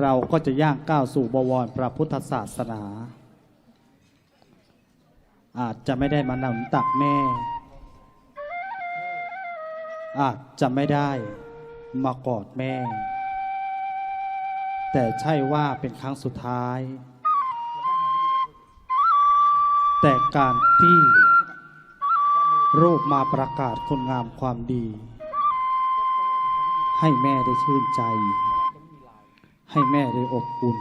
เราก็จะย่างก้าวสู่บวรพระพุทธศาสนา อาจจะไม่ได้มานุนตักแม่ อาจจะไม่ได้มากอดแม่ แต่ใช่ว่าเป็นครั้งสุดท้าย แต่การที่รูปมาประกาศคุณงามความดี ให้แม่ได้ชื่นใจ ให้แม่ได้อบอุ่น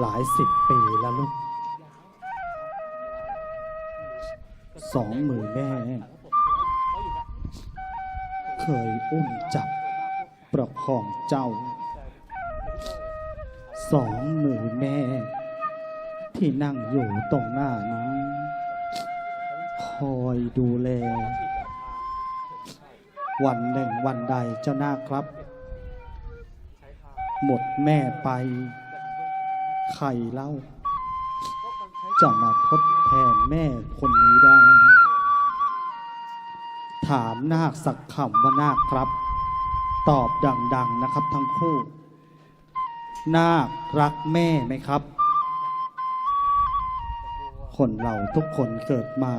หลายสิบปีแล้วลูก สองมือแม่ เคยอุ้มจับประคองเจ้า สองมือแม่ ที่นั่งอยู่ตรงหน้านี้ คอยดูแล วันหนึ่งวันใดเจ้าหน้าครับ หมดแม่ไป ใครเล่า จะมาทดแทนแม่คนนี้ได้ ถามนาคสักคำว่านาคครับ ตอบดัง ๆนะครับทั้งคู่ นาครักแม่ไหมครับ คนเราทุกคนเกิดมา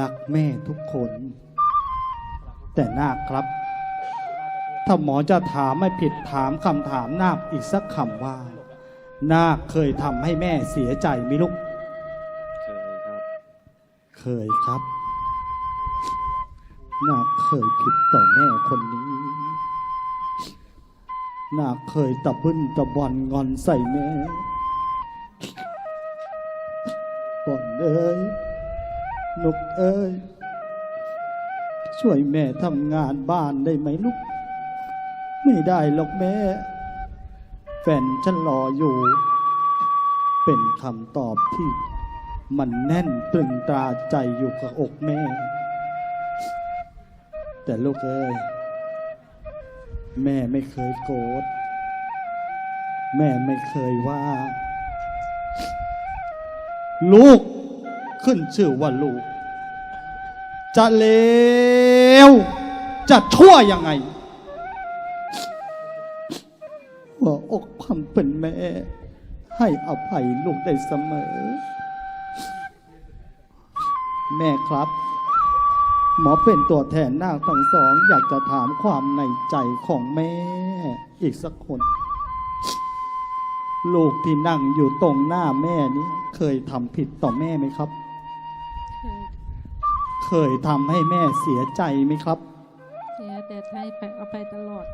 รักแม่ทุกคน แต่นาคครับ ถ้าหมอจะถามไม่ผิดถามคำถามนาคอีกสักคำว่า นาคเคยทำให้แม่เสียใจไหมลูก เคยครับ เคยครับ นาคเคยผิดต่อแม่คนนี้ นาคเคยตะบึ้นตะบอนงอนใส่แม่ก่อนเอ้ยนุกเอ้ยช่วยแม่ทำงานบ้านได้ไหมลูก ไม่ได้หรอกแม่ แฟนฉันรออยู่ เป็นคำตอบที่ มันแน่นตรึงตราใจอยู่กับอกแม่ แต่ลูกเอ้ย แม่ไม่เคยโกรธ แม่ไม่เคยว่า ลูกขึ้นชื่อว่าลูก จะเลว จะชั่วยังไง เป็นแม่ ให้อภัยลูกได้เสมอ แม่ครับ หมอเป็นตัวแทนนาคทั้งสอง อยากจะถามความในใจของแม่ อีกสักคน ลูกที่นั่งอยู่ตรงหน้าแม่นี้เคยทำผิดต่อแม่ไหมครับ เคยเคยทำให้แม่เสียใจไหมครับเสียแต่ให้ไปเอาไปตลอด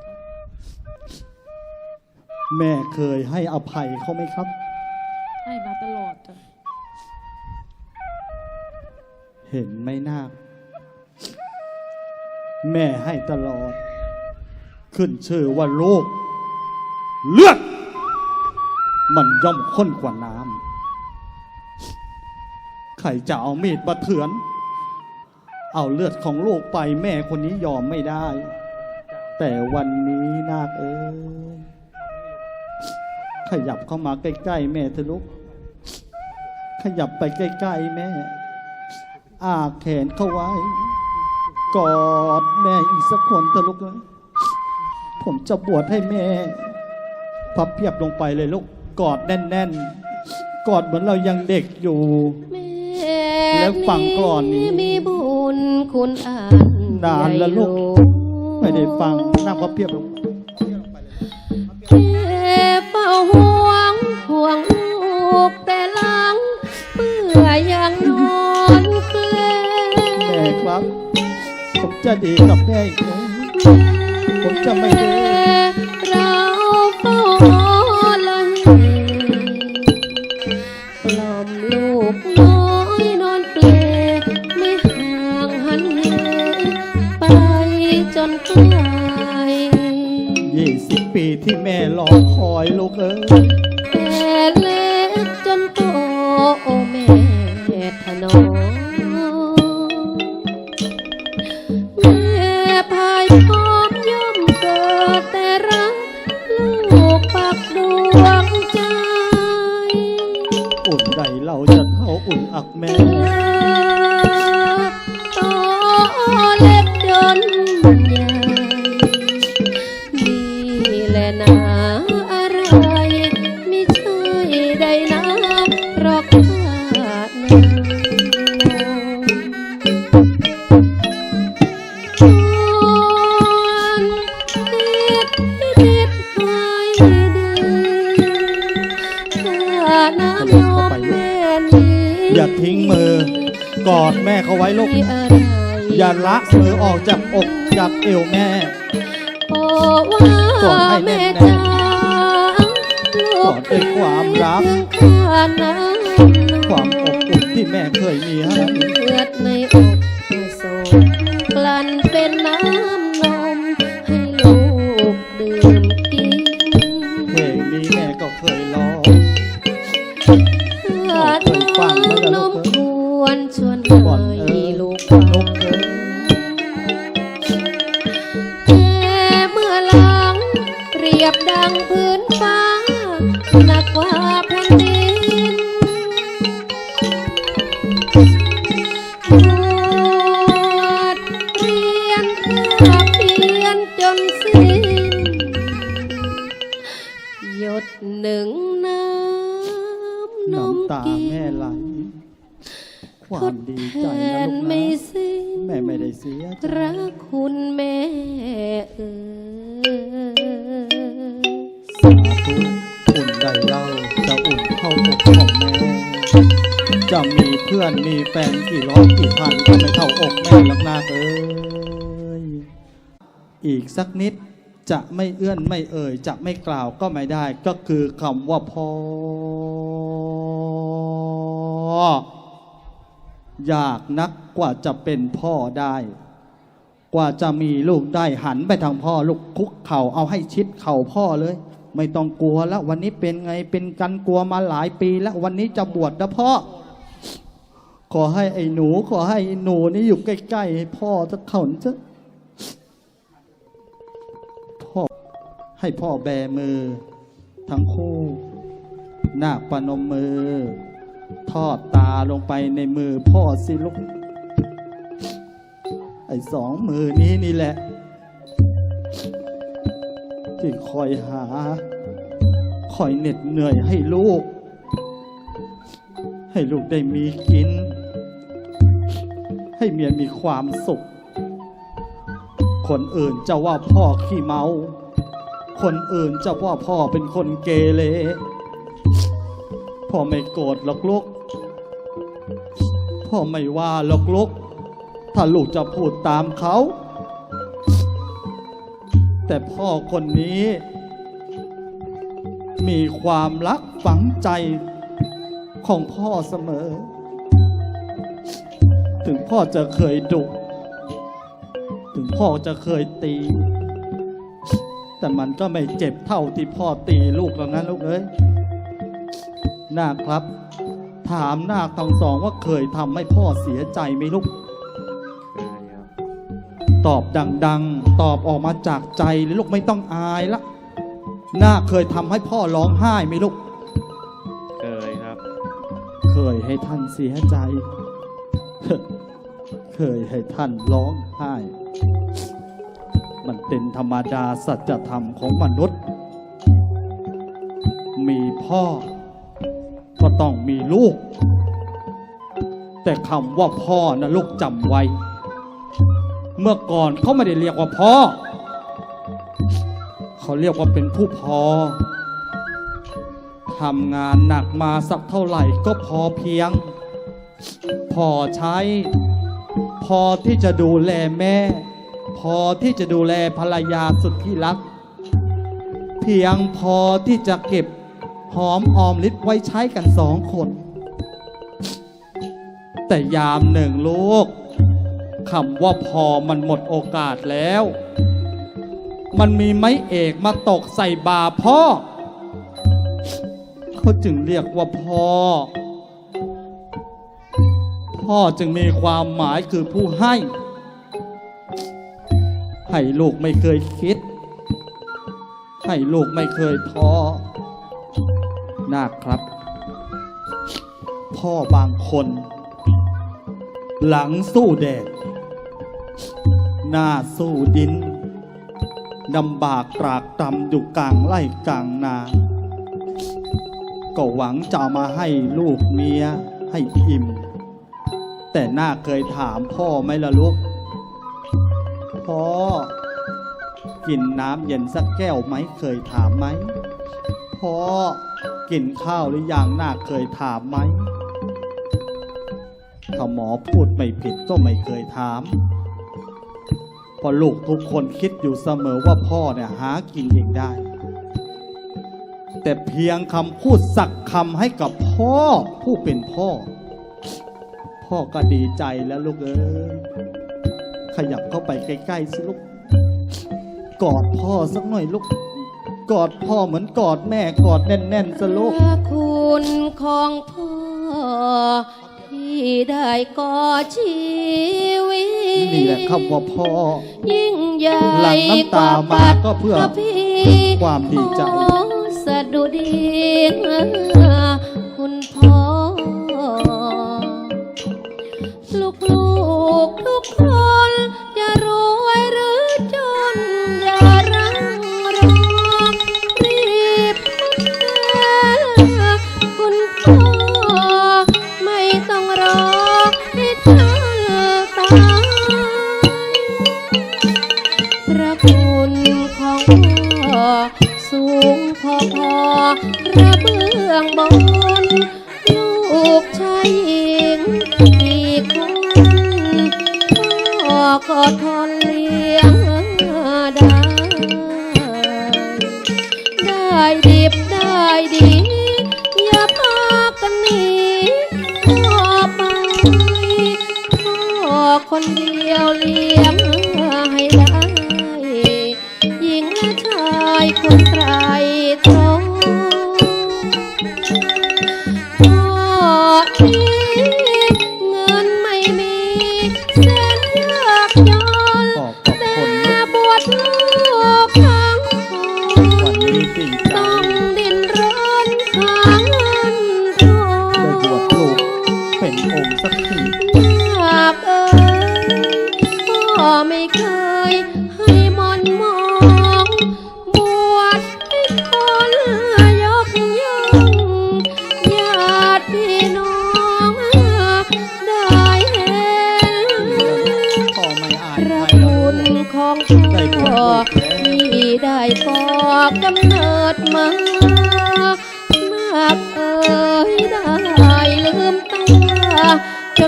แม่เคยให้อภัยเขาไหมครับ ให้มาตลอดจ้ะเห็นไหมนาคแม่ให้ตลอด ขึ้นชื่อว่าลูกเลือด มันย่อมข้นกว่าน้ำใครจะเอามีดมาเถือน เอาเลือดของลูกไปแม่คนนี้ยอมไม่ได้ แต่วันนี้นาคเอ้ย ขยับเข้ามาใกล้ๆ แม่เถอะลูกขยับไปใกล้ๆ แม่อาแขนเข้าไว้ กอดแม่อีกสักคนเถอะลูกนะผมจะบวชให้แม่ พับเพียบลงไปเลยลูก กอดแน่นๆ กอดเหมือนเรายังเด็กอยู่แม่แล้วฟังก่อนนี้มีบุญคุณอานนานแล้วลูกใหญ่หงไม่ได้ฟังนั่งพับเพียบลงแม่เยังนอนเกลแม่ครับ ผมจะดีกับแม่อีกไหมผมจะไม่ดื้อ อออกจากอกจากเอวแม่ โอ้กอว่าดให้แน่แม่นๆจ๋าลูกอดด้วยความรักถึงข้าน้ำความอบอุ่นที่แม่เคยมีให้เลือดในอกผสมกลั่นเป็นน้ำ ยบดังพื้นฟ้าหนักกว่าแผ่นดินบวชเรียนเพื่อเปลี่ยนจนสิ้นหยดหนึ่งน้ำนมน้ำตากินแม่ไหล ความดีใจนะนลูกไม่สิ้นแม่ไม่ได้เสียใจ รักคุณแม่ พื่อนมีแฟนกี่ร้อยกี่พันก็ไม่เท่าอกแม่หรอกนาเอ้ยอีกสักนิดจะไม่เอื้อนไม่เอ่ย จะไม่กล่าวก็ไม่ได้ ก็คือคำว่าพ่อยากนักกว่าจะเป็นพ่อได้ กว่าจะมีลูกได้หันไปทางพ่อลูกคุกเข่าเอาให้ชิดเข่าพ่อเลย ไม่ต้องกลัวแล้ววันนี้เป็นไงเป็นกันกลัวมาหลายปี แล้ววันนี้จะบวชนะพ่อ ขอให้ไอ้หนู ขอให้ไอ้หนูนี่อยู่ใกล้ๆให้พ่อจะเข่าเถอะพ่อให้พ่อแบมือ ทั้งคู่นาคปนมมือ ทอดตาลงไปในมือพ่อสิลูกไอ้สองมือนี้นี่แหละ ที่คอยหา คอยเหน็ดเหนื่อยให้ลูก ให้ลูกได้มีกิน ให้เมียมีความสุข คนอื่นจะว่าพ่อขี้เมา คนอื่นจะว่าพ่อเป็นคนเกเรพ่อไม่โกรธหรอกลูกพ่อไม่ว่าหรอกลูกถ้าลูกจะพูดตามเขา แต่พ่อคนนี้ มีความรักฝังใจ ของพ่อเสมอ ถึงพ่อจะเคยดุถึงพ่อจะเคยตี แต่มันก็ไม่เจ็บเท่าที่พ่อตีลูกแล้วนะลูกเอ้ยนาคครับ ถามนาคทั้งสองว่าเคยทำให้พ่อเสียใจไหมลูกเคยครับตอบดัง ๆ ตอบออกมาจากใจเลยลูกไม่ต้องอายละนาคเคยทำให้พ่อร้องไห้ไหมลูกเคยครับ เคยให้ท่านเสียใจ เคยให้ท่านร้องไห้ มันเป็นธรรมดาสัจธรรมของมนุษย์ มีพ่อ ก็ต้องมีลูก แต่คำว่าพ่อนะลูกจำไว้ เมื่อก่อนเขาไม่ได้เรียกว่าพ่อ เขาเรียกว่าเป็นผู้พอ ทำงานหนักมาสักเท่าไหร่ก็พอเพียง พอใช้ พอที่จะดูแลแม่ พอที่จะดูแลภรรยาสุดที่รัก เพียงพอที่จะเก็บหอมออมลิตไว้ใช้กันสองคน แต่ยามหนึ่งลูกคำว่าพอมันหมดโอกาสแล้ว มันมีไม้เอกมาตกใส่บาพ่อ เขาจึงเรียกว่าพ่อ พ่อจึงมีความหมายคือผู้ให้ ให้ลูกไม่เคยคิด ให้ลูกไม่เคยท้อนาคครับ พ่อบางคน หลังสู้แดดหน้าสู้ดินลำบากตรากตรำอยู่กลางไร่กลางนา ก็หวังจะมาให้ลูกเมียให้อิ่ม แต่หน้าเคยถามพ่อไหมล่ะลูก พ่อ กินน้ำเย็นสักแก้วไหมเคยถามไหม พ่อ กินข้าวหรือยังหน้าเคยถามไหมถ้าหมอพูดไม่ผิดก็ไม่เคยถามเพราะลูกทุกคนคิดอยู่เสมอว่าพ่อเนี่ยหากินเองได้ แต่เพียงคำพูดสักคำให้กับพ่อผู้เป็นพ่อ พ่อก็ดีใจแล้วลูกเอ้ยขยับเข้าไปใกล้ๆสิลูก กอดพ่อสักหน่อยลูก กอดพ่อเหมือนกอดแม่กอดแน่นๆสะลูกพระคุณของพ่อ ที่ได้ก่อชีวิตนี่แหละคำว่าพ่อ ยิ่งใหญ่หลั่งน้ำตามาก็เพื่อกว่พี่ความดีใจ ข ระเบื้องบน ลูกชายหญิงกี่คนพ่อก็ทนเลี้ยงได้ ได้ดิบได้ดี อย่าพากันหนีพ่อไปพ่อคนเดียวเลี้ยงให้ได้ หญิงและชายคนตรต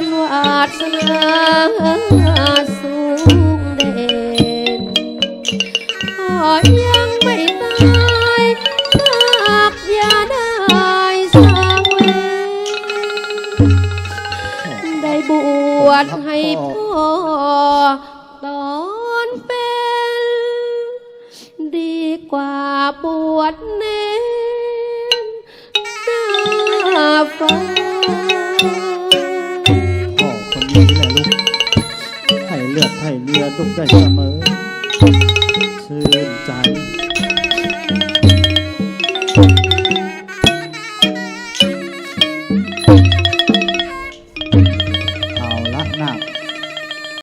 จนวาสนาสูงเด่นพ่อยังไม่ตายหากอ là trung tình và mới.